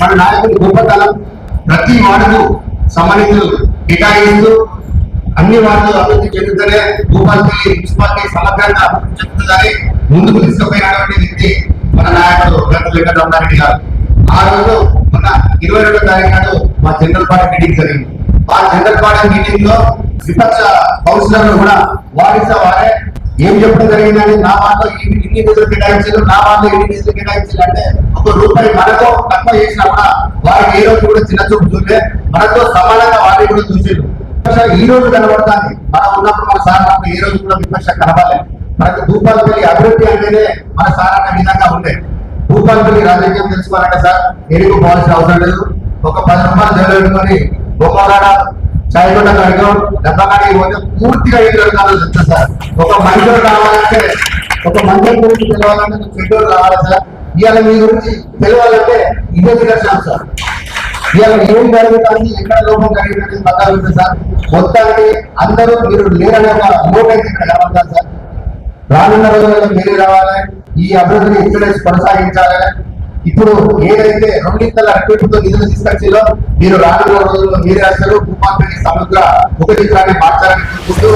మన నాయకుడి గొప్పతనం ప్రతి వార్డుకు సంబంధితులు కేటాయిస్తూ అన్ని వార్డులు అభివృద్ధి చెందుతూనే భూపాలపల్లి మున్సిపాలిటీ సమగ్రంగా అభివృద్ధి చెందుతుందని ముందుకు తీసుకుపోయినటువంటి వ్యక్తి మన నాయకుడు గంట వెంకటరమణారెడ్డి గారు. ఆ రోజు మొన్న ఇరవై రెండో తారీఖు మా జనరల్ పార్టీ మీటింగ్ జరిగింది. ఆ జనరల్ పార్టీ మీటింగ్లో విపక్ష కౌన్సిలర్లు కూడా వారిస వారే ఏం చెప్పడం జరిగిందని నా మాటలో ఇన్ని నిధులు కేటాయించారు నా మాటలో ఇన్ని నిధులు కేటాయించారు అంటే ఒక రూపాయి మనతో తక్కువ చేసినా కూడా వారికి ఏ రోజు కూడా చిన్న చూపు చూడలే మనతో సమానంగా వారిని కూడా చూసారు ఈ రోజు కనబడుతుంది. మనం ఉన్నప్పుడు మన సార్ ఉన్నప్పుడు ఏ రోజు కూడా విపక్ష కనబడలేదు. మనకు భూపాలపల్లి అభివృద్ధి అంటేనే మన సార్ అన్న విధంగా ఉండే. భూపాలపల్లి రాజకీయం తెలుసుకోవాలంటే సార్ ఎరుగు పోవాల్సిన అవసరం లేదు. ఒక పది రూపాయలు జైలు పెట్టుకొని బొమ్మగాడ చాయగొండ కడగం దెబ్బకాడికి పోతే పూర్తిగా ఏం జరుగుతుందో చెప్తారు సార్. ఒక మనిషి కావాలంటే ఒక మనిషి గురించి తెలవాలంటే చెడ్డోడు కావాలి సార్. ఇవాళ మీ గురించి తెలియాలంటే ఇదే నిదర్శనం సార్. ఇవాళ ఏం జరుగుతుంది ఎక్కడ లోపం కలిగినది పక్కన సార్. మొత్తానికి అందరూ మీరు లేరనే ఒక మోట్ అయితే ఇక్కడ కనబడతారు సార్. రానున్న రోజుల్లో మీరు రావాలి ఈ అభివృద్ధిని ఇక్కడే కొనసాగించాలి. ఇప్పుడు ఏదైతే రెండింతల అడ్డుతో నిధులు తీసుకొచ్చిందో మీరు రానున్న రోజుల్లో మీరే అసలు భూపాలపల్లి సముద్ర ముఖ మార్చాలని కోరుకుంటూ